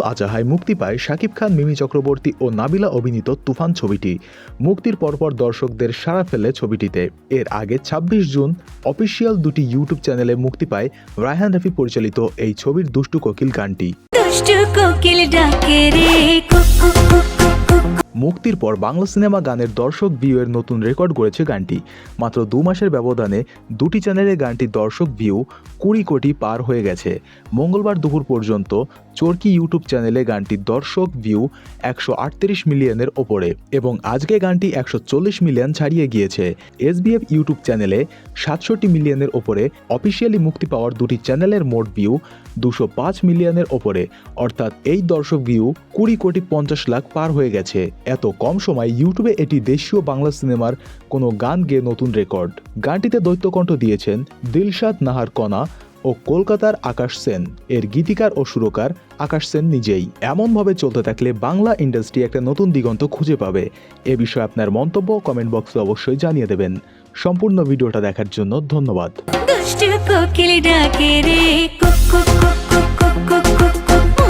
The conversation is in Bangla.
আজাহায় মুক্তি পায় শাকিব খান, মিমি চক্রবর্তী ও নাবিলা অভিনীত তুফান ছবিটি। মুক্তির পরপর দর্শকদের সাড়া ফেলে ছবিটিতে। এর আগে ২৬ জুন অফিসিয়াল দুটি ইউটিউব চ্যানেলে মুক্তি পায় রায়হান রাফি পরিচালিত এই ছবির দুষ্টু কোকিল গানটি। দুষ্টু কোকিল ডাকে রে মুক্তির পর বাংলা সিনেমা গানের দর্শক ভিউ এর নতুন রেকর্ড গড়েছে গানটি। মাত্র দু মাসের ব্যবধানে দুটি চ্যানেলে গানটির দর্শক ভিউ কুড়ি কোটি পার হয়ে গেছে। মঙ্গলবার দুপুর পর্যন্ত চরকি ইউটিউব চ্যানেলে গানটির দর্শক ভিউ একশো আটত্রিশ মিলিয়নের ওপরে এবং আজকে গানটি একশো চল্লিশ মিলিয়ন ছাড়িয়ে গিয়েছে। এসবিএফ ইউটিউব চ্যানেলে সাতষট্টি মিলিয়নের ওপরে অফিসিয়ালি মুক্তি পাওয়ার দুটি চ্যানেলের মোট ভিউ দুশো পাঁচ মিলিয়নের ওপরে। অর্থাৎ এই দর্শক ভিউ কুড়ি কোটি পঞ্চাশ লাখ পার হয়ে গেছে। এত কম সময় ইউটিউবে এটি দেশীয় বাংলা সিনেমার কোনো গান গেয়ে নতুন রেকর্ড। গানটিতে দৈত্যকণ্ঠ দিয়েছেন দিলশাদ নাহার কণা ও কলকাতার আকাশ সেন। এর গীতিকার ও সুরকার আকাশ সেন নিজেই। এমনভাবে চলতে থাকলে বাংলা ইন্ডাস্ট্রি একটা নতুন দিগন্ত খুঁজে পাবে। এ বিষয়ে আপনার মন্তব্য কমেন্ট বক্সে অবশ্যই জানিয়ে দেবেন। সম্পূর্ণ ভিডিওটা দেখার জন্য ধন্যবাদ।